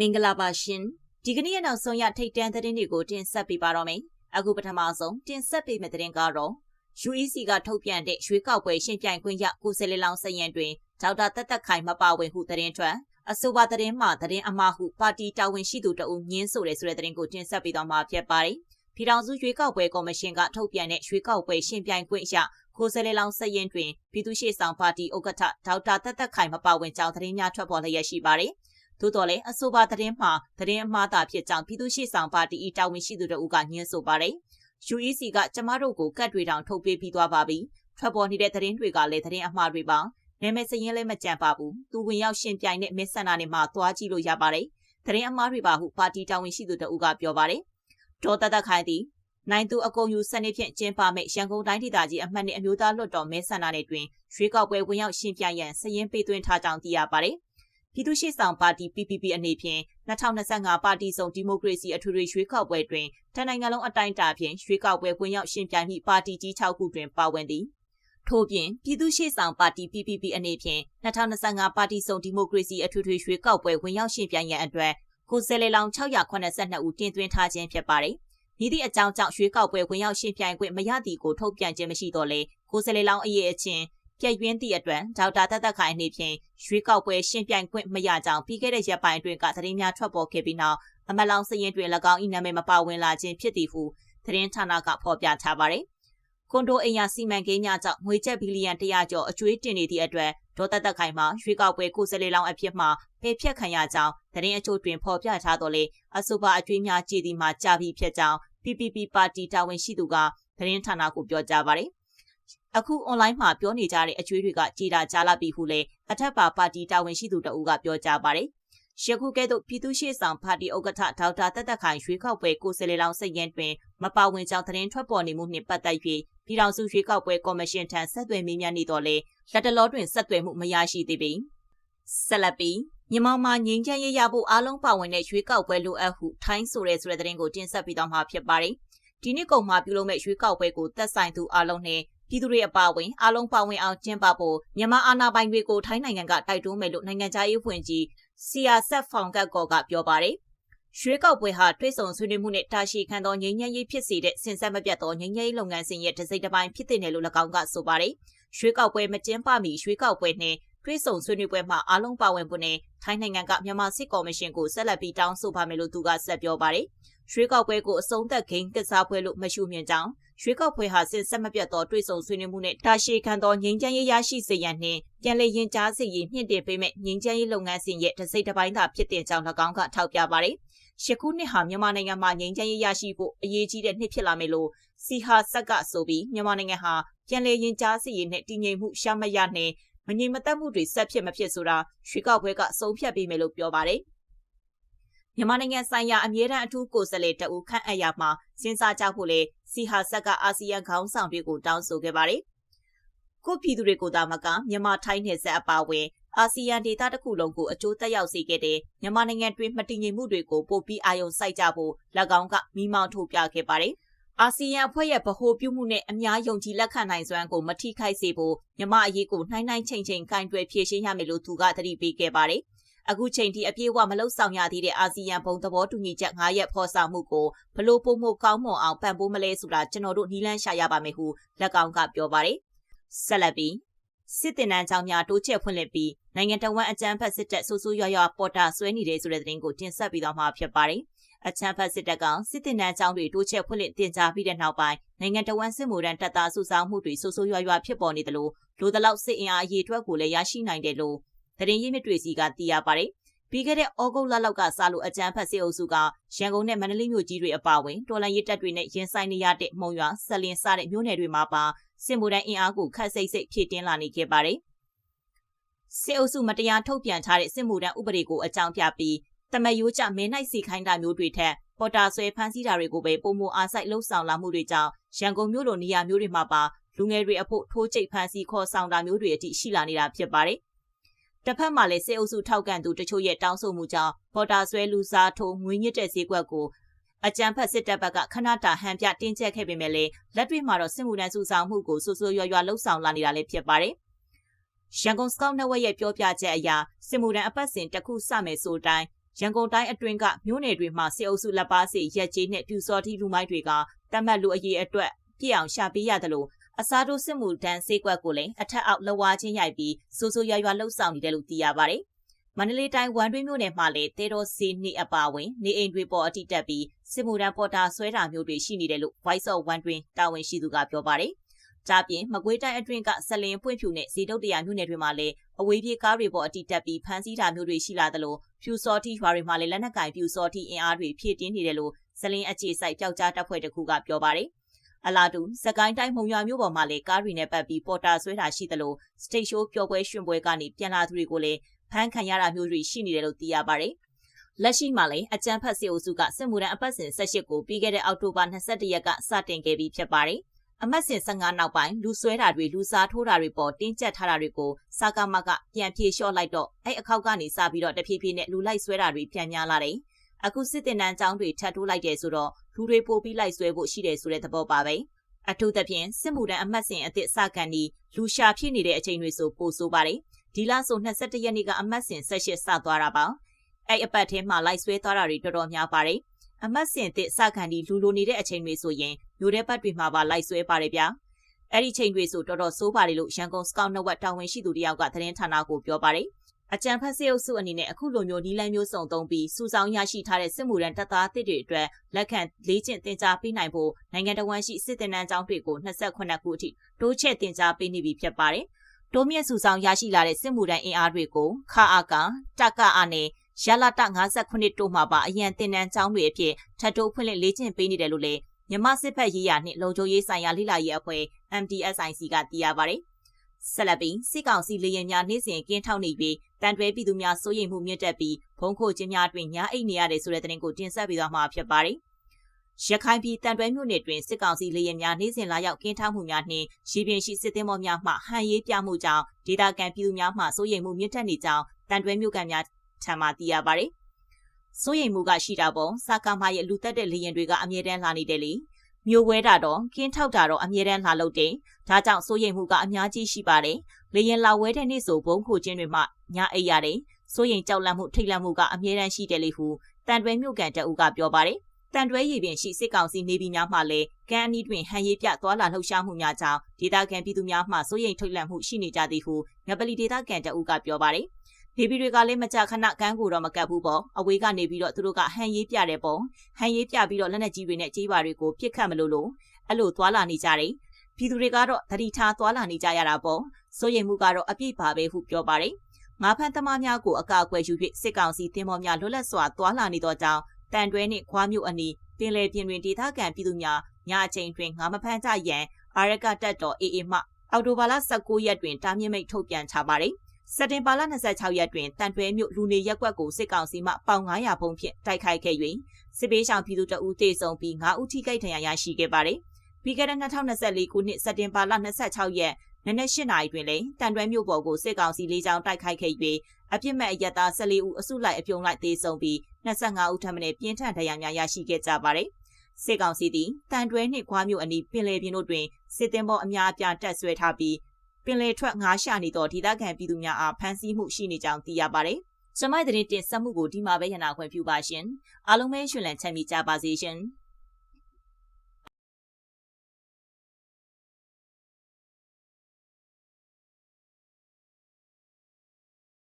မင်္ဂလာပါရှင်ဒီကနေ့ရနောက်ဆုံးရထိတ်တန့်သတင်းတွေကိုတင်ဆက်ပေးပါတော့မယ်အခုပထမဆုံးတင်ဆက်ပေးမယ့်သတင်းကတော့ UEC ကထုတ်ပြန်တဲ့ရွေးကောက်ပွဲရှင်းပြိုင်ခွင့်ရကိုစလီလောင်စရင်တွင်ဒေါက်တာတက်တက်ခိုင်မပါဝင်ဟုသတင်းထွက်အဆိုပါသတင်းမှာသတင်းအမှားဟုပါတီတာဝန်ရှိသူတအုပ်ညင်းဆိုတဲ့ဆိုတဲ့သတင်းကိုတင်ဆက်ပေးသွားမှာဖြစ်ပါတယ်ပြည်ထောင်စုရွေးကောက်ပွဲကော်မရှင်ကထုတ်ပြန်တဲ့ရွေးကောက်ပွဲရှင်းပြိုင်ခွင့်ရကိုစလေလောင်စရင်တွင်ပြည်သူ့ရှေ့ဆောင်ပါတီဥက္ကဋ္ဌဒေါက်တာတက်တက်ခိုင်မပါဝင်ကြောင်းသတင်းများထွက်ပေါ်လျက်ရှိပါတယ်။ သို့တော်လည်းအဆိုပါသတင်းမှာသတင်းအမှားသာဖြစ်ကြောင်းပြည်သူ့ရှေ့ဆောင်ပါတီ၏တာဝန်ရှိသူတို့ကညှင်းဆိုပါတယ်။ UEC ကကျမတို့ကိုကတ်တွေတောင်ထုတ်ပေးပြီးသွားပါပြီ။ထွက်ပေါ်နေတဲ့သတင်းတွေကလည်းသတင်းအမှားတွေပါ။နာမည်စရင်လည်းမကြံပါဘူး။သူဝင်ရောက်ရှင်ပြိုင်တဲ့မစ်ဆန္ဒနဲ့မှသွားကြည့်လို့ရပါတယ်။သတင်းအမှားတွေပါဟုပါတီတာဝန်ရှိသူတို့ကပြောပါတယ်။ဒေါ်တတခိုင်သည်နိုင်သူအကုန်ယူစနစ်ဖြင့်ကျင်းပမဲ့ရန်ကုန်တိုင်းဒေသကြီးအမှတ်နဲ့အမျိုးသားလွှတ်တော်မဲဆန္ဒနယ်တွင်ရွေးကောက်ပွဲဝင်ရောက်ရှင်ပြိုင်ရန်စည်ရင်းပေးသွင်းထားကြောင်းသိရပါတယ်။ ပြည်သူ့ရှေ့ဆောင်ပါတီ PPP အနေဖြင့်2025ပါတီစုံဒီမိုကရေစီအထွေထွေရွေးကောက်ပွဲတွင်တနိုင်ငံလုံးအတိုင်းအတာဖြင့်ရွေးကောက်ပွဲဝင်ရောက်ရှင်ပြိုင်မိပါတီကြီး6ခုတွင်ပါဝင်သည်။ထို့ပြင်ပြည်သူ့ရှေ့ဆောင်ပါတီ PPP အနေဖြင့်2025ပါတီစုံဒီမိုကရေစီအထွေထွေရွေးကောက်ပွဲဝင်ရောက်ရှင်ပြိုင်ရန်အတွက်ကိုယ်စားလှယ်လောင်682ဦးတင်သွင်းထားခြင်းဖြစ်ပါတယ်။။ဤသည့်အကြောင်းကြောင့်ရွေးကောက်ပွဲဝင်ရောက်ရှင်ပြိုင်ခွင့်မရသည်ကိုထုတ်ပြန်ခြင်းမရှိတော့လေကိုယ်စားလှယ်လောင်းအရေးအချင်း ပြည့်ရင်းသည့်အတွက်ဒေါက်တာတက်တက်ခိုင်အနေဖြင့်ရွေးကောက်ပွဲရှင်ပြိုင်ခွင့်မရကြောင်းပြီးခဲ့တဲ့ရက်ပိုင်းအတွင်းကသတင်းများထွက်ပေါ်ခဲ့ပြီးနောက်အမလောင်စရင်တွင်၎င်း၏နာမည်မပါဝင်လာခြင်းဖြစ်သည်ဟုသတင်းဌာနကဖော်ပြထားပါတယ်။ကွန်ဒိုအိမ်ယာစီမံကိန်းများကြောင့်ငွေကျပ်ဘီလီယံ100ကျော်အကျွေးတင်နေသည့်အတွက်ဒေါ်တက်တက်ခိုင်မှာရွေးကောက်ပွဲကိုယ်စားလှယ်လောင်းအဖြစ်မှပယ်ဖြတ်ခံရကြောင်းသတင်းအချို့တွင်ဖော်ပြထားတော်လေအဆိုပါအကျွေးများကြည်သည်မှာကြာပြီဖြစ်ကြောင်း PPP ပါတီတာဝန်ရှိသူကသတင်းဌာနကိုပြောကြားပါတယ်။ အခု online မှာပြောနေကြတဲ့အကျွေးတွေကကြည်တာကြားလာပြီဟုလည်းအထက်ပါပါတီတာဝန်ရှိသူတအူးကပြောကြားပါတယ်။ယခုကဲ့သို့ပြည်သူ့ရှေ့ဆောင်ပါတီဥက္ကဋ္ဌဒေါက်တာတက်တက်ခိုင်ရွေးကောက်ပွဲကိုယ်စားလှယ်လောင်းစိတ်ရင်တွင်မပါဝင်ကြောင်းသတင်းထွက်ပေါ်နေမှုနှင့်ပတ်သက်၍ပြည်ထောင်စုရွေးကောက်ပွဲကော်မရှင်ထံဆက်သွယ်မေးမြန်းနေတော့လေလက်တလောတွင်ဆက်သွယ်မှုမရရှိသေးပေ။ဆက်လက်ပြီးမြန်မာမှာငြိမ်းချမ်းရေးရဖို့အားလုံးပါဝင်တဲ့ရွေးကောက်ပွဲလိုအပ်ဟုထိုင်းဆိုတဲ့ဆိုတဲ့သတင်းကိုတင်ဆက်ပေးတော့မှာဖြစ်ပါတယ်။ဒီနေ့ကုန်မှာပြုလုပ်မဲ့ရွေးကောက်ပွဲကိုသက်ဆိုင်သူအားလုံးနဲ့ ပြည်သူတွေအပါအဝင်အားလုံးပါဝင်အောင်ကျင်းပဖို့မြန်မာအာဏာပိုင်တွေကိုထိုင်းနိုင်ငံကတိုက်တွန်းမယ်လို့နိုင်ငံခြားရေးဝန်ကြီးစီယာဆက်ဖောင်ကတ်ကောကပြောပါတယ်။ရွှေကောက်ပွဲဟာတွိတ်ဆုံဆွေးနွေးမှုနဲ့တာရှိခံသောငြိမ်းချမ်းရေးဖြစ်စေတဲ့စင်ဆက်မပြတ်သောငြိမ်းချမ်းရေးလုပ်ငန်းစဉ်ရဲ့တစိမ့်တစ်ပိုင်းဖြစ်တဲ့နယ်လို့၎င်းကဆိုပါတယ်။ရွှေကောက်ပွဲမကျင်းပမီရွှေကောက်ပွဲနဲ့တွဲဆုံဆွေးနွေးပွဲမှာအားလုံးပါဝင်ဖို့နဲ့ထိုင်းနိုင်ငံကမြန်မာစစ်ကော်မရှင်ကိုဆက်လက်ပြီးတောင်းဆိုပါမယ်လို့သူကဆက်ပြောပါတယ်။ရွှေကောက်ပွဲကိုအဆုံးသက်ဂိမ်းကစားပွဲလို့မရှုမြင်ကြောင်း ရွှေကောက်ပွဲဟာစစ်ဆက်မပြတ်သောတွဲဆုံဆွေးနွေးမှုနဲ့တာရှည်ခံသောငြိမ်းချမ်းရေးရရှိစေရန်နှင့်ပြန်လည်ရင်ကြားစေရေးမြင့်တင်ပေးမဲ့ငြိမ်းချမ်းရေးလုပ်ငန်းစဉ်ရဲ့တစိမ့်တစ်ပိုင်းသာဖြစ်တဲ့ကြောင်း၎င်းကထောက်ပြပါတယ်။ရှခုနှစ်ဟာမြန်မာနိုင်ငံမှာငြိမ်းချမ်းရေးရရှိဖို့အရေးကြီးတဲ့နှစ်ဖြစ်လာမယ်လို့စီဟာဆက်ကဆိုပြီးမြန်မာနိုင်ငံဟာပြန်လည်ရင်ကြားစေရေးနဲ့တည်ငြိမ်မှုရှာမရနဲ့မငြိမ်မသက်မှုတွေဆက်ဖြစ်မဖြစ်ဆိုတာရွှေကောက်ပွဲကအဆုံးဖြတ်ပေးမယ်လို့ပြောပါတယ်။ မြန်မာနိုင်ငံဆိုင်ရာအမြဲတမ်းအထူးကိုယ်စားလှယ်တဦးခန့်အပ်ရမှာစဉ်းစားကြဖို့လေစီဟာဆက်ကအာဆီယံခေါင်းဆောင်တွေကိုတောင်းဆိုခဲ့ပါတယ်။ကိုပြည်သူတွေကိုသာမကမြန်မာထိုင်းနယ်စပ်အပါအဝင်အာဆီယံဒေသတစ်ခုလုံးကိုအကျိုးသက်ရောက်စေခဲ့တဲ့မြန်မာနိုင်ငံတွင်းမတည်ငြိမ်မှုတွေကိုပိုပြီးအာရုံစိုက်ကြဖို့၎င်းကမိမောင်းထုတ်ပြခဲ့ပါတယ်။အာဆီယံအဖွဲ့ရဲ့ဗဟိုပြုမှုနဲ့အများယုံကြည်လက်ခံနိုင်စွမ်းကိုမထိခိုက်စေဖို့မြမအရေးကိုနှိုင်းနှိုင်းချိန်ချိန်ကင်တွယ်ဖြေရှင်းရမယ်လို့သူကသတိပေးခဲ့ပါတယ်။ အခုချိန်ထိအပြည့်အဝမလုံဆောင်ရသေးတဲ့အာဆီယံဘုံသဘောတူညီချက်9ရက်ဖော်ဆောင်မှုကိုဘလို့ပုံမှုကောင်းမွန်အောင်ပံ့ပိုးမလဲဆိုတာကျွန်တော်တို့နီးလန်းရှာရပါမယ်ဟုလက်ကောင်ကပြောပါတယ်။ဆက်လက်ပြီးစစ်တင်နန်းကြောင့်များတိုးချဲ့ဖွင့်လှစ်ပြီးနိုင်ငံတော်ဝန်အကြမ်းဖက်စစ်တပ်ဆူဆူရွရွပေါ်တာဆွဲနေတဲ့ဆိုတဲ့သတင်းကိုတင်ဆက်ပြီးတော့မှာဖြစ်ပါတယ်။အချမ်းဖတ်စစ်တပ်ကစစ်တင်နန်းကျောင်းတွေတိုးချဲ့ဖွင့်လှစ်တင်ကြားပြီးတဲ့နောက်ပိုင်းနိုင်ငံတော်ဝန်စစ်မှုထမ်းတပ်သားစုဆောင်မှုတွေဆိုးဆိုးရွားရွားဖြစ်ပေါ်နေတယ်လို့လိုတလောက်စစ်အင်အားအရေးအတွက်ကိုလည်းရရှိနိုင်တယ်လို့ သတင်းရင်းမြစ်တွေစီကသိရပါတယ်။ပြီးခဲ့တဲ့ဩဂုတ်လလောက်ကစလို့အကြမ်းဖက်စစ်အုပ်စုကရန်ကုန်နဲ့မန္တလေးမြို့ကြီးတွေအပါအဝင်တော်လန်ရစ်တပ်တွေနဲ့ရင်ဆိုင်နေရတဲ့မုံရွာဆက်လင်းစတဲ့မြို့နယ်တွေမှာပါစစ်မှုထမ်းအင်အားကိုခတ်စိတ်စိတ်ဖြည့်တင်းလာနေခဲ့ပါတယ်။စစ်အုပ်စုမတရားထုတ်ပြန်ထားတဲ့စစ်မှုထမ်းဥပဒေကိုအကြောင်းပြပြီးတမယိုးကြမင်းနိုင်စီခိုင်းတာမျိုးတွေထက်ပေါ်တာဆွဲဖမ်းဆီးတာတွေကိုပဲပုံမအားစိုက်လှုပ်ဆောင်လာမှုတွေကြောင့်ရန်ကုန်မြို့လိုနေရာမျိုးတွေမှာပါလူငယ်တွေအဖို့ထိုးကျိတ်ဖမ်းဆီးခေါ်ဆောင်တာမျိုးတွေအထိရှိလာနေတာဖြစ်ပါတယ်။ တစ်ဖက်မှာလည်းစေအုပ်စုထောက်ကန်သူတချို့ရဲ့တောင်းဆိုမှုကြောင့်ပေါ်တာဆွဲလူစားထိုးငွေညစ်တဲ့ဈေးကွက်ကိုအကြံဖက်စစ်တပ်ဘက်ကခဏတာဟန်ပြတင်းကျပ်ခဲ့ပေမဲ့လည်းလက်တွေ့မှာတော့စစ်မှုထမ်းစုဆောင်မှုကိုဆူဆူရွရွလှုပ်ဆောင်လာနေတာလည်းဖြစ်ပါတယ်။ရန်ကုန်စကောက်နက်ဝက်ရဲ့ပြောပြချက်အရစစ်မှုထမ်းအပတ်စဉ်တစ်ခုစမယ်ဆိုတိုင်းရန်ကုန်တိုင်းအတွင်းကမြို့နယ်တွေမှာစစ်အုပ်စုလက်ပါစီရက်ကြီးနဲ့ပြူစောတိလူမိုက်တွေကတတ်မှတ်လူအရေးအတွက်ပြည့်အောင်ရှာပေးရတယ်လို့ အစားထိုးစစ်မှုတန်းစေးကွက်ကိုလည်းအထက်အောက်လှဝါချင်းရိုက်ပြီးစိုးစိုးရွာရွာလှုပ်ဆောင်နေတယ်လို့သိရပါတယ်။မန္တလေးတိုင်းဝန်တွင်းမြို့နယ်မှာလည်းတေတော်စီနီအပါဝင်နေအိမ်တွေပေါ်အတိတက်ပြီးစစ်မှုတန်းပေါ်တာဆွဲတာမျိုးတွေရှိနေတယ်လို့ Voice of One တွင်တာဝန်ရှိသူကပြောပါတယ်။ဒါပြင်မကွေးတိုင်းအတွင်းကဆလင်ပွင့်ဖြူနဲ့ဇီတုတ်တရာမြို့နယ်တွေမှာလည်းအဝေးပြေးကားတွေပေါ်အတိတက်ပြီးဖမ်းဆီးတာမျိုးတွေရှိလာသလိုဖြူစောတိရွာတွေမှာလည်းလက်နက်ကင်ဖြူစောတိအင်အားတွေဖြည့်တင်းနေတယ်လို့ဇလင်အခြေစိုက်ပျောက်ကြားတပ်ဖွဲ့တစ်ခုကပြောပါတယ်။ အလားတူစကိုင်းတိုင်းမုံရွာမြို့ပေါ်မှာလည်းကားတွေနဲ့ပတ်ပြီးပေါ်တာဆွဲတာရှိသလိုစတိတ်ရှိုးပျော်ပွဲရွှင်ပွဲကနေပြန်လာသူတွေကိုလည်းဖမ်းခံရတာမျိုးတွေရှိနေတယ်လို့သိရပါတယ်။လက်ရှိမှာလည်းအကြမ်းဖက်စစ်အုပ်စုကစစ်မှုထမ်းအပတ်စဉ်18ကိုပြီးခဲ့တဲ့အောက်တိုဘာ22ရက်ကစတင်ခဲ့ပြီးဖြစ်ပါတယ်။အမတ်စဉ်15နောက်ပိုင်းလူဆွဲတာတွေလူစားထိုးတာတွေပေါ်တင်းကျပ်ထားတာတွေကိုစာကမကပြန်ပြေလျှော့လိုက်တော့အဲ့အခောက်ကနေစပြီးတော့တဖြည်းဖြည်းနဲ့လူလိုက်ဆွဲတာတွေပြန်များလာတယ်။ အခုစစ်တင်တန်းကျောင်းတွေထပ်ထိုးလိုက်တယ်ဆိုတော့လူတွေပိုပြီးလိုက်ဆွဲဖို့ရှိတယ်ဆိုတဲ့သဘောပါပဲ။အထူးသဖြင့်စစ်မှုထမ်းအမတ်စဉ်အသစ်စကန်ဒီလူရှာဖြစ်နေတဲ့အချိန်တွေဆိုပိုဆိုးပါတယ်။ဒီလဆို21ရက်နေ့ကအမတ်စဉ်18စသွားတာပါ။အဲ့အပတ်ထဲမှာလိုက်ဆွဲသွားတာတွေတော်တော်များပါတယ်။အမတ်စဉ်အသစ်စကန်ဒီလူလိုနေတဲ့အချိန်တွေဆိုရင်မျိုးတဲ့ဘတ်တွေမှာပါလိုက်ဆွဲပါတယ်ဗျာ။အဲ့ဒီချိန်တွေဆိုတော်တော်ဆိုးပါတယ်လို့ရန်ကုန်စကောက်နှုတ်ဝက်တာဝန်ရှိသူတယောက်ကသတင်းဌာနကိုပြောပါတယ်။ အကြံဖက်စစ်အုပ်စုအနေနဲ့အခုလိုမျိုးနီလန်းမျိုးစုံသုံးပြီးစူဆောင်းရရှိထားတဲ့စစ်မှုရန်တပ်သားတစ်တွေအတွက်လက်ခံလေးကျင့်တင် जा ပေးနိုင်ဖို့နိုင်ငံတော်ဝန်ရှိစစ်တင်နန်းကျောင်းတွေကို28ခုအထိတိုးချဲ့တင် जा ပေးနေပြီဖြစ်ပါတယ်။တိုးမြင့်စူဆောင်းရရှိလာတဲ့စစ်မှုရန်အင်အားတွေကိုခအာကတကအားနဲ့ရလာတ58တိုးမှာပါအရန်တင်နန်းကျောင်းတွေအဖြစ်ထပ်တိုးဖွင့်လှစ်လေးကျင့်ပေးနေတယ်လို့လည်းမြမစစ်ဖက်ရေးရနှင့်လုံခြုံရေးဆိုင်ရာလိလာရေးအဖွဲ့ MDSIC ကသိရပါတယ်။ ဆက်လက်ပြီးစစ်ကောင်စီလေရင်များနေ့စဉ်ကင်းထောက်နေပြီးတန်တွဲပြည်သူများစိုးရိမ်မှုမြင့်တက်ပြီးဖုံးခိုခြင်းများတွင်ညာအိတ်နေရတယ်ဆိုတဲ့သတင်းကိုတင်ဆက်ပေးသွားမှာဖြစ်ပါတယ်။ရခိုင်ပြည်တန်တွဲမြို့နယ်တွင်စစ်ကောင်စီလေရင်များနေ့စဉ်လာရောက်ကင်းထောက်မှုများနှင့်ရေပြင်ရှိစစ်သည်မောများမှဟန်ရေးပြမှုကြောင့်ဒေသခံပြည်သူများမှစိုးရိမ်မှုမြင့်တက်နေကြောင်းတန်တွဲမြို့ကန်များထံမှသိရပါတယ်။စိုးရိမ်မှုကရှိတာပေါ့စကားမရဲ့လူသက်တဲ့လေရင်တွေကအမြဲတမ်းလာနေတယ်လေ မျိုးဝဲတာတော့ကင်းထောက်တာတော့အမြဲတမ်းလာလို့တယ်ဒါကြောင့်စိုးရိမ်မှုကအများကြီးရှိပါတယ်လေရင်လာဝဲတဲ့နေ့ဆိုဘုံခိုခြင်းတွေမှညာအိပ်ရတယ်စိုးရိမ်ကြောက်လန့်မှုထိတ်လန့်မှုကအမြဲတမ်းရှိတယ်လေဟုတန်တွဲမြို့ကန်တအုပ်ကပြောပါတယ်တန်တွဲရည်ပင်ရှိစစ်ကောင်စီနေပြည်များမှလည်းကမ်းအနီးတွင်ဟန်ရေးပြသွာလာလှုပ်ရှားမှုများကြောင့်ဒေသခံပြည်သူများမှစိုးရိမ်ထိတ်လန့်မှုရှိနေကြသည်ဟုငပလီဒေသကန်တအုပ်ကပြောပါတယ် နေပြည်တွေကလည်းမကြခဏကန်းကိုတော့မကတ်ဘူးပေါ့အဝေးကနေပြီးတော့သူတို့ကဟန်ရေးပြတယ်ပေါ့ဟန်ရေးပြပြီးတော့လက်နက်ကြီးတွေနဲ့ကြေးပါတွေကိုပြစ်ခတ်မလို့လို့အဲ့လိုသွာလာနေကြတယ်ပြည်သူတွေကတော့သတိထားသွာလာနေကြရတာပေါ့စိုးရိမ်မှုကတော့အပြည့်ပါပဲဟုပြောပါတယ်ငါဖန်သမားများကိုအကာအကွယ်ယူ၍စစ်ကောင်စီတင်မော်များလွတ်လပ်စွာသွာလာနေသောကြောင့်တန်တွဲနှင့်ခွားမြို့အနီးပင်လယ်ပြင်တွင်ဒေသခံပြည်သူများညအချိန်တွင်ငါမဖမ်းကြရန်အာရကတက်တော်အေအေမှအော်တိုဘာလ19ရက်တွင်တားမြစ်မိတ်ထုတ်ပြန်ချပါတယ် စက်တင်ဘာလ26ရက်တွင်တန်တွဲမြို့လူနေရက်ကွက်ကိုစစ်ကောင်စီမှပေါင်900ဖုံးဖြင့်တိုက်ခိုက်ခဲ့၍စစ်ပေးဆောင်ပြည်သူတအူးတေဆုံပြီး9ဦးထိခိုက်ဒဏ်ရာရရှိခဲ့ပါတယ်။ပြီးခဲ့တဲ့2024ခုနှစ်စက်တင်ဘာလ26ရက်နနက်၈နာရီတွင်လည်းတန်တွဲမြို့ပေါ်ကိုစစ်ကောင်စီလေးချောင်းတိုက်ခိုက်ခဲ့၍အပြစ်မဲ့အရက်သား14ဦးအစုလိုက်အပြုံလိုက်တေဆုံပြီး25ဦးထပ်မံပြင်းထန်ဒဏ်ရာများရရှိခဲ့ကြပါတယ်။စစ်ကောင်စီသည်တန်တွဲနှင့်ခွားမြို့အနီးပင်လယ်ပြင်တို့တွင်စစ်တင်ပေါ်အများအပြားတက်ဆွဲထားပြီး ပင်လယ်ထွက်ငါးရှာနေသောဒေသခံပြည်သူများအားဖမ်းဆီးမှုရှိနေကြောင်းသိရပါတယ်။ကျမိုက်တဲ့တင်ဆက်မှုကိုဒီမှာပဲရနာခွင့်ပြုပါရှင်။အားလုံးပဲရှင်လန်းချမ်းမြေကြပါစေရှင်။